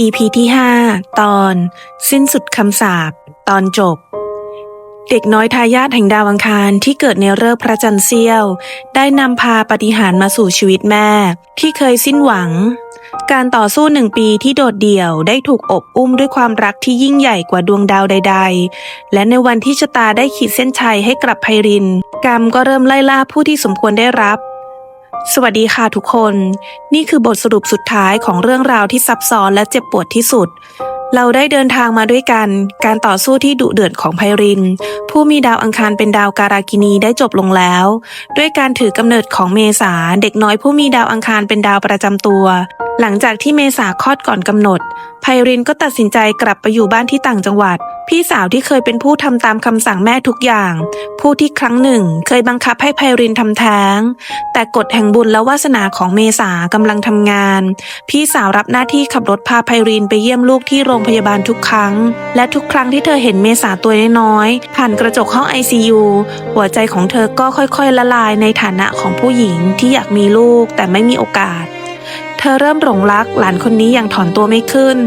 EP ที่ 5 ตอน สิ้นสุดคำสาปตอนจบ เด็กน้อยทายาทแห่งดาวอังคารที่เกิดในฤกษ์พระจันทร์เสี้ยว ได้นำพาปฏิหารมาสู่ชีวิตแม่ ที่เคยสิ้นหวัง การต่อสู้หนึ่งปีที่โดดเดี่ยวได้ถูกอบอุ้มด้วยความรักที่ยิ่งใหญ่กว่าดวงดาวใด ๆ และในวันที่ชะตาได้ขีดเส้นชัยให้กลับไพริน กรรมก็เริ่มไล่ล่าผู้ที่สมควรได้รับ สวัสดีค่ะทุกคน นี่คือบทสรุปสุดท้ายของเรื่องราวที่ซับซ้อนและเจ็บปวดที่สุด เราได้เดินทางมาด้วยกัน การต่อสู้ที่ดุเดือดของไพริน ผู้มีดาวอังคารเป็นดาวการากินีได้จบลงแล้ว ด้วยการถือกำเนิดของเมษาเด็กน้อยผู้มีดาวอังคารเป็นดาวประจำตัว หลังจากที่เมษาคลอดก่อนกำหนด ไพรินก็ตัดสินใจกลับไปอยู่บ้านที่ต่างจังหวัด พี่สาวที่เคยเป็นผู้ทำตามคำสั่งแม่ทุกอย่าง ผู้ที่ครั้งหนึ่งเคยบังคับให้ไพรินทำแท้ง แต่กฎแห่งบุญและวาสนาของเมษากำลังทำงาน พี่สาวรับหน้าที่ขับรถพาไพรินไปเยี่ยมลูกที่โรงพยาบาลทุกครั้ง และทุกครั้งที่เธอเห็นเมษาตัวน้อยๆผ่านกระจกห้อง ICU หัวใจของเธอก็ค่อยๆละลายในฐานะของผู้หญิงที่อยากมีลูกแต่ไม่มีโอกาส เธอเริ่มหลงรักหลานคนนี้อย่างถอนตัวไม่ขึ้น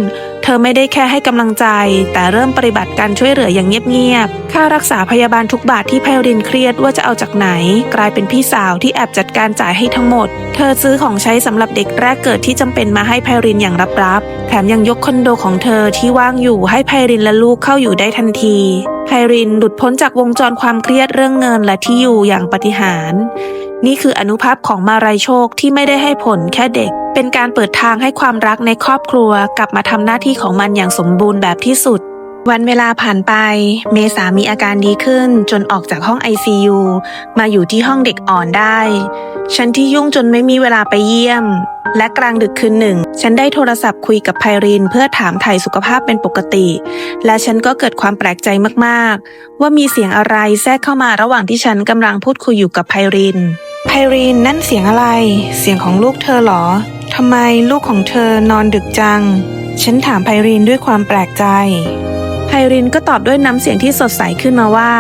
เธอไม่ได้แค่ให้กำลังใจ แต่เริ่มปฏิบัติการช่วยเหลืออย่างเงียบๆ ค่ารักษาพยาบาลทุกบาทที่ไพรินเครียดว่าจะเอาจากไหน กลายเป็นพี่สาวที่แอบจัดการจ่ายให้ทั้งหมด เธอซื้อของใช้สำหรับเด็กแรกเกิดที่จำเป็นมาให้ไพรินอย่างรับๆ แถมยังยกคอนโดของเธอที่ว่างอยู่ให้ไพรินและลูกเข้าอยู่ได้ทันทีไพรินหลุดพ้นจากวงจรความเครียดเรื่องเงินและที่อยู่อย่างปฏิหาร นี่คืออนุภาพของมารายโชคที่ไม่ได้ให้ผลแค่เด็ก เป็นการเปิดทางให้ความรักในครอบครัวกลับมาทำหน้าที่ของมันอย่างสมบูรณ์แบบที่สุด วันเวลาผ่านไป เมษามีอาการดีขึ้นจนออกจากห้อง ICU มาอยู่ที่ห้องเด็กอ่อนได้ ฉันที่ยุ่งจนไม่มีเวลาไปเยี่ยม และกลางดึกคืนหนึ่ง ฉันได้โทรศัพท์คุยกับไพรินเพื่อถามถ่ายสุขภาพเป็นปกติ และฉันก็เกิดความแปลกใจมากๆ ว่ามีเสียงอะไรแทรกเข้ามาระหว่างที่ฉันกำลังพูดคุยอยู่กับไพริน ไพรินนั่นเสียงอะไร เสียงของลูกเธอเหรอทำไมลูกของเธอนอนดึกจัง ฉันถามไพรินด้วยความแปลกใจ ไพรินก็ตอบด้วยน้ำเสียงที่สดใสขึ้นมาว่า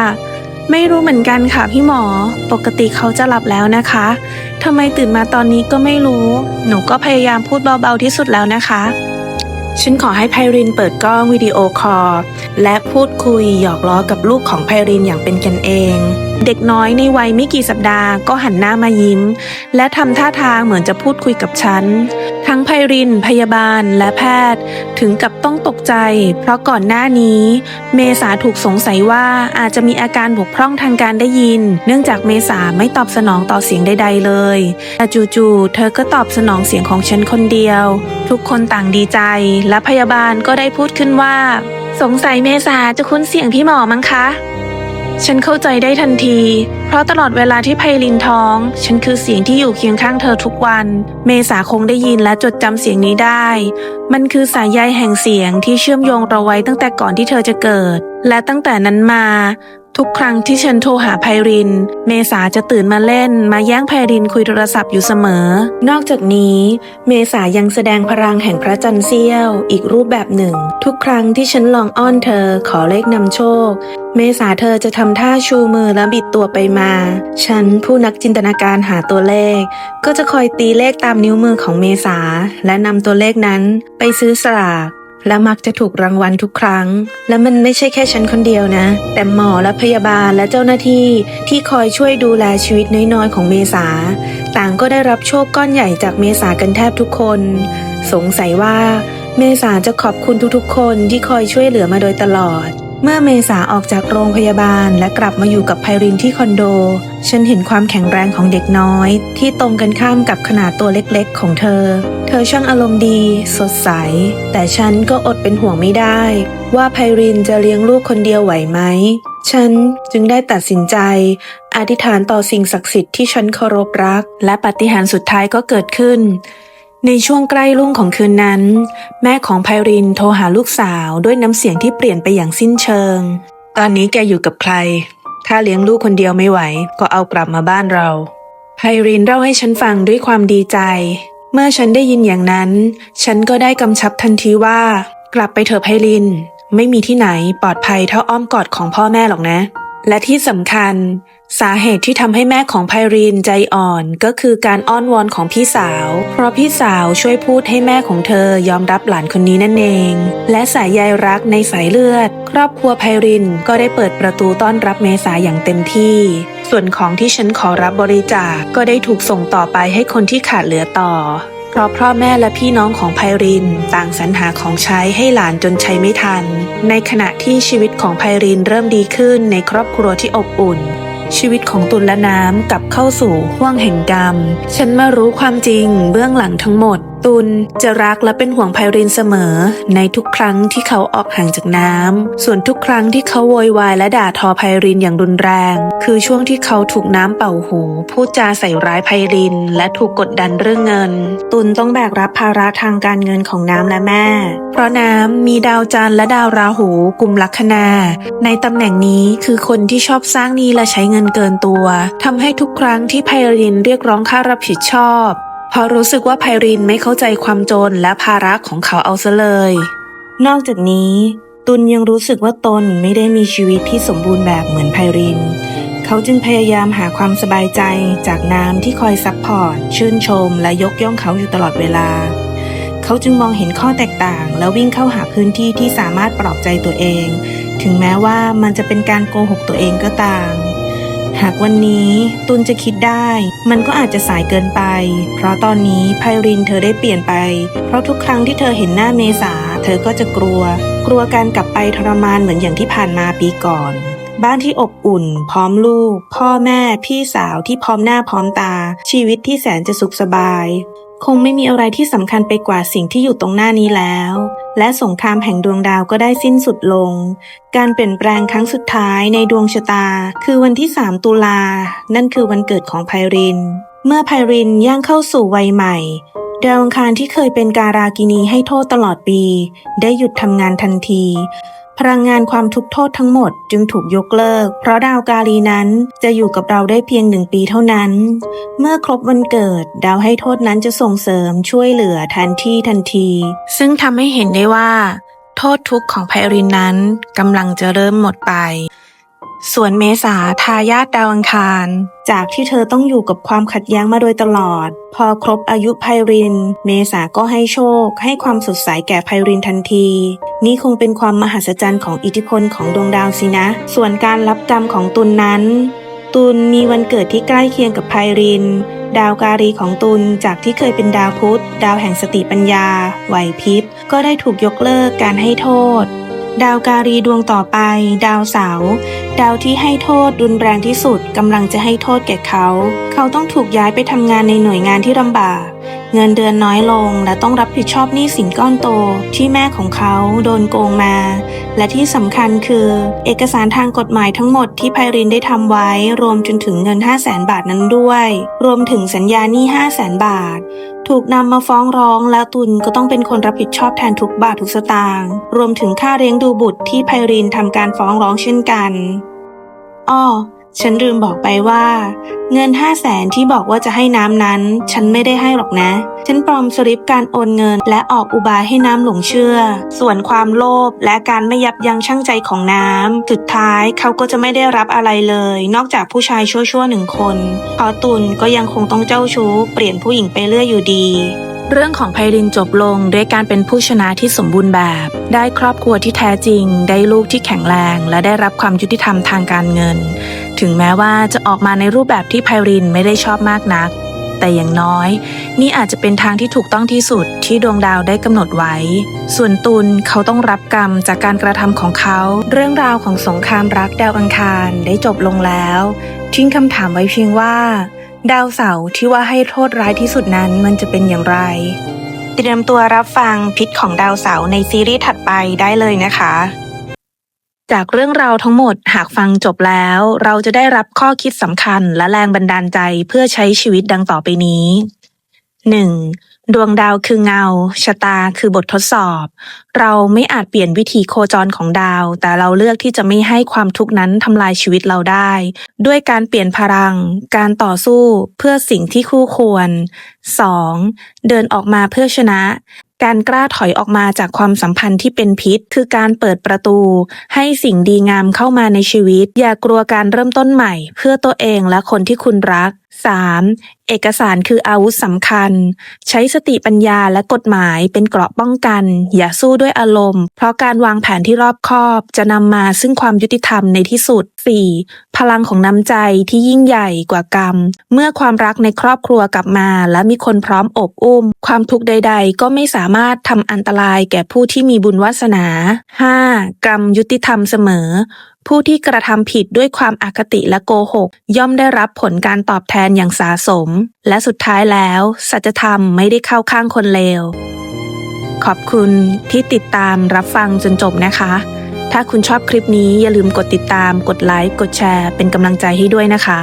ไม่รู้เหมือนกันค่ะพี่หมอ ปกติเขาจะหลับแล้วนะคะทำไมตื่นมาตอนนี้ก็ไม่รู้ หนูก็พยายามพูดเบาๆที่สุดแล้วนะคะ ฉันขอให้ไพรินเปิดกล้องวิดีโอคอลและพูดคุยหยอกล้อกับลูกของไพรินอย่างเป็นกันเอง เด็กน้อยในวัยไม่กี่สัปดาห์ก็หันหน้ามายิ้ม และทำท่าทางเหมือนจะพูดคุยกับฉัน ทั้งไพรินพยาบาลและแพทย์ถึงกับต้องตกใจ เพราะก่อนหน้านี้ เมษาถูกสงสัยว่าอาจจะมีอาการบกพร่องทางการได้ยิน เนื่องจากเมษาไม่ตอบสนองต่อเสียงใด ๆ เลยแต่จู่ๆเธอก็ตอบสนองเสียงของฉันคนเดียว ทุกคนต่างดีใจ และพยาบาลก็ได้พูดขึ้นว่า สงสัยเมษาจะคุ้นเสียงพี่หมอมั้งคะ ฉันเข้าใจได้ทันที เพราะตลอดเวลาที่ไพลินท้อง ฉันคือเสียงที่อยู่เคียงข้างเธอทุกวัน เมษาคงได้ยินและจดจำเสียงนี้ได้ มันคือสายใยแห่งเสียงที่เชื่อมโยงเราไว้ตั้งแต่ก่อนที่เธอจะเกิด และตั้งแต่นั้นมา ทุกครั้งที่ฉันโทรหาไพริน เมษาจะตื่นมาเล่น มาแย่งไพรินคุยโทรศัพท์อยู่เสมอ นอกจากนี้ เมษายังแสดงพลังแห่งพระจันทร์เสี้ยว อีกรูปแบบหนึ่ง ทุกครั้งที่ฉันลองอ้อนเธอขอเลขนำโชค เมษาเธอจะทำท่าชูมือและบิดตัวไปมา ฉันผู้นักจินตนาการหาตัวเลข ก็จะคอยตีเลขตามนิ้วมือของเมษา และนำตัวเลขนั้นไปซื้อสลาก และมักจะถูกรางวัลทุกครั้ง และมันไม่ใช่แค่ฉันคนเดียวนะ แต่หมอและพยาบาลและเจ้าหน้าที่ที่คอยช่วยดูแลชีวิตน้อยๆของเมษา ต่างก็ได้รับโชคก้อนใหญ่จากเมษากันแทบทุกคน สงสัยว่า เมษาจะขอบคุณทุกๆ คนที่คอยช่วยเหลือมาโดยตลอด เมื่อเมษาออกจากโรงพยาบาลและกลับมาอยู่กับไพรินที่คอนโด ฉันเห็นความแข็งแรงของเด็กน้อย ที่ตรงกันข้ามกับขนาดตัวเล็กๆ ของเธอ เธอช่างอารมณ์ดี สดใส แต่ฉันก็อดเป็นห่วงไม่ได้ ว่าไพรินจะเลี้ยงลูกคนเดียวไหวไหม ฉันจึงได้ตัดสินใจ อธิษฐานต่อสิ่งศักดิ์สิทธิ์ที่ฉันเคารพรัก และปฏิหารสุดท้ายก็เกิดขึ้น ในช่วงใกล้รุ่งของคืนนั้น แม่ของไพรินโทรหาลูกสาวด้วยน้ำเสียงที่เปลี่ยนไปอย่างสิ้นเชิง ตอนนี้แกอยู่กับใคร ถ้าเลี้ยงลูกคนเดียวไม่ไหว ก็เอากลับมาบ้านเรา ไพรินเล่าให้ฉันฟังด้วยความดีใจ เมื่อฉันได้ยินอย่างนั้น ฉันก็ได้กำชับทันทีว่า กลับไปเถอะไพริน ไม่มีที่ไหนปลอดภัยเท่าอ้อมกอดของพ่อแม่หรอกนะ และที่สำคัญ สาเหตุที่ทำให้แม่ของไพรินใจอ่อนก็คือการอ้อนวอนของพี่สาว เพราะพี่สาวช่วยพูดให้แม่ของเธอยอมรับหลานคนนี้นั่นเอง และสายใยรักในสายเลือด ครอบครัวไพรินก็ได้เปิดประตูต้อนรับเมษาอย่างเต็มที่ ส่วนของที่ฉันขอรับบริจาคก็ได้ถูกส่งต่อไปให้คนที่ขาดเหลือต่อเพราะพ่อแม่และพี่น้องของไพริน ต่างสรรหาของใช้ให้หลานจนใช้ไม่ทัน ในขณะที่ชีวิตของไพรินเริ่มดีขึ้นในครอบครัวที่อบอุ่น ชีวิตของตุลและน้ำกลับเข้าสู่ห้วงแห่งกรรม ฉันมารู้ความจริงเบื้องหลังทั้งหมด ตุลจะรักและเป็นห่วงไพรินเสมอ ในทุกครั้งที่เขาออกห่างจากน้ำ ส่วนทุกครั้งที่เขาโวยวายและด่าทอไพรินอย่างรุนแรง คือช่วงที่เขาถูกน้ำเป่าหูพูดจาใส่ร้ายไพริน และถูกกดดันเรื่องเงิน ตุลต้องแบกรับภาระทางการเงินของน้ำและแม่ เพราะน้ำมีดาวจันทร์และดาวราหูกลุ่มลัคนา ในตำแหน่งนี้คือคนที่ชอบสร้างหนี้และใช้เงินเกินตัวทำให้ทุกครั้งที่ไพรินเรียกร้องค่ารับผิดชอบ เพราะรู้สึกว่าไพรินไม่เข้าใจความจนและภาระของเขาเอาซะเลย นอกจากนี้ ตุนยังรู้สึกว่าตนไม่ได้มีชีวิตที่สมบูรณ์แบบเหมือนไพริน เขาจึงพยายามหาความสบายใจจากน้ำที่คอยซัพพอร์ตชื่นชม และยกย่องเขาอยู่ตลอดเวลา เขาจึงมองเห็นข้อแตกต่าง และวิ่งเข้าหาพื้นที่ที่สามารถปลอบใจตัวเอง ถึงแม้ว่ามันจะเป็นการโกหกตัวเองก็ตาม หากวันนี้ตุนจะคิดได้ มันก็อาจจะสายเกินไป เพราะตอนนี้ไพรินเธอได้เปลี่ยนไป เพราะทุกครั้งที่เธอเห็นหน้าเมษา เธอก็จะกลัว กลัวการกลับไปทรมานเหมือนอย่างที่ผ่านมาปีก่อนบ้านที่อบอุ่น พร้อมลูก พ่อแม่ พี่สาวที่พร้อมหน้าพร้อมตา ชีวิตที่แสนจะสุขสบาย คงไม่มีอะไรที่สำคัญไปกว่าสิ่งที่อยู่ตรงหน้านี้แล้ว และสงครามแห่งดวงดาวก็ได้สิ้นสุดลง การเปลี่ยนแปลงครั้งสุดท้ายในดวงชะตา คือวันที่ 3 ตุลา นั่นคือวันเกิดของไพริน เมื่อไพรินย่างเข้าสู่วัยใหม่ดาวอังคารที่เคยเป็นการากินีให้โทษตลอดปี ได้หยุดทำงานทันที พลังงานความทุกข์โทษทั้งหมดจึงถูกยกเลิก เพราะดาวกาลีนั้นจะอยู่กับเราได้เพียงหนึ่งปีเท่านั้น เมื่อครบวันเกิด ดาวให้โทษนั้นจะส่งเสริมช่วยเหลือแทนที่ทันที ซึ่งทำให้เห็นได้ว่า โทษทุกข์ของไพรินนั้นกำลังจะเริ่มหมดไป ส่วนเมษาทายาทดาวอังคาร จากที่เธอต้องอยู่กับความขัดแย้งมาโดยตลอด พอครบอายุไพริน เมษาก็ให้โชค ให้ความสดใสแก่ไพรินทันที นี่คงเป็นความมหัศจรรย์ของอิทธิพลของดวงดาวสินะ ส่วนการรับกรรมของตุลนนั้น ตุลมีวันเกิดที่ใกล้เคียงกับไพริน ดาวการีของตุลจากที่เคยเป็นดาวพุธ ดาวแห่งสติปัญญา ไหวพริบ ก็ได้ถูกยกเลิกการให้โทษ ดาวการีดวงต่อไป ดาวเสาดาวที่ให้โทษรุนแรงที่สุดกำลังจะให้โทษแก่เขา เขาต้องถูกย้ายไปทำงานในหน่วยงานที่ลำบาก เงินเดือนน้อยลงและต้องรับผิดชอบหนี้สินก้อนโตที่แม่ของเขาโดนโกงมา และที่สำคัญคือ เอกสารทางกฎหมายทั้งหมดที่ไพรินได้ทำไว้รวมจนถึงเงิน 5 0 0แสนบาทนั้นด้วย รวมถึงสัญญาหนี้ 5 0 0แสนบาท ถูกนำมาฟ้องร้อง แล้วตุลก็ต้องเป็นคนรับผิดชอบแทนทุกบาททุกสตางค์รวมถึงค่าเลี้ยงดูบุตรที่ไพรินทำการฟ้องร้องเช่นกันอ้อ ฉันลืมบอกไปว่า เงินห้าแสนที่บอกว่าจะให้น้ำนั้น ฉันไม่ได้ให้หรอกนะ ฉันปลอมสลิปการโอนเงิน และออกอุบายให้น้ำหลงเชื่อ ส่วนความโลภและการไม่ยับยั้งชั่งใจของน้ำสุดท้ายเขาก็จะไม่ได้รับอะไรเลย นอกจากผู้ชายชั่วๆหนึ่งคนพราะตุลก็ยังคงต้องเจ้าชู้ เปลี่ยนผู้หญิงไปเรื่อยอยู่ดีเรื่องของไพรินจบลงด้วยการเป็นผู้ชนะที่สมบูรณ์แบบ ได้ครอบครัวที่แท้จริง ได้ลูกที่แข็งแรง และได้รับความยุติธรรมทางการเงิน ถึงแม้ว่าจะออกมาในรูปแบบที่ไพรินไม่ได้ชอบมากนัก แต่อย่างน้อย นี่อาจจะเป็นทางที่ถูกต้องที่สุดที่ดวงดาวได้กำหนดไว้ ส่วนตุลเขาต้องรับกรรมจากการกระทำของเขา เรื่องราวของสงครามรักดาวอังคารได้จบลงแล้ว ทิ้งคำถามไว้เพียงว่า ดาวเสาร์ที่ว่าให้โทษร้ายที่สุดนั้นมันจะเป็นอย่างไรเตรียมตัวรับฟังพิษของดาวเสาร์ในซีรีส์ถัดไปได้เลยนะคะ จากเรื่องราวทั้งหมดหากฟังจบแล้ว เราจะได้รับข้อคิดสำคัญและแรงบันดาลใจเพื่อใช้ชีวิตดังต่อไปนี้ 1. ดวงดาวคือเงา ชะตาคือบททดสอบ เราไม่อาจเปลี่ยนวิธีโคจรของดาว แต่เราเลือกที่จะไม่ให้ความทุกข์นั้นทำลายชีวิตเราได้ ด้วยการเปลี่ยนพลัง การต่อสู้เพื่อสิ่งที่คู่ควร 2. เดินออกมาเพื่อชนะ การกล้าถอยออกมาจากความสัมพันธ์ที่เป็นพิษ คือการเปิดประตู ให้สิ่งดีงามเข้ามาในชีวิต อย่ากลัวการเริ่มต้นใหม่ เพื่อตัวเองและคนที่คุณรัก 3. เอกสารคืออาวุธสำคัญ ใช้สติปัญญาและกฎหมายเป็นเกราะป้องกัน อย่าสู้ด้วยอารมณ์ เพราะการวางแผนที่รอบคอบ จะนำมาซึ่งความยุติธรรมในที่สุด 4. พลังของน้ำใจที่ยิ่งใหญ่กว่ากรรม เมื่อความรักในครอบครัวกลับมา และมีคนพร้อมอบอุ้ม ความทุกข์ใด ๆ ก็ไม่สามารถทำอันตรายแก่ผู้ที่มีบุญวาสนา 5. กรรมยุติธรรมเสมอ ผู้ที่กระทำผิดด้วยความอคติและโกหก ย่อมได้รับผลการตอบแทนอย่างสาสม และสุดท้ายแล้ว สัจธรรมไม่ได้เข้าข้างคนเลว ขอบคุณที่ติดตามรับฟังจนจบนะคะ ถ้าคุณชอบคลิปนี้อย่าลืมกดติดตาม กดไลค์ กดแชร์ เป็นกำลังใจให้ด้วยนะคะ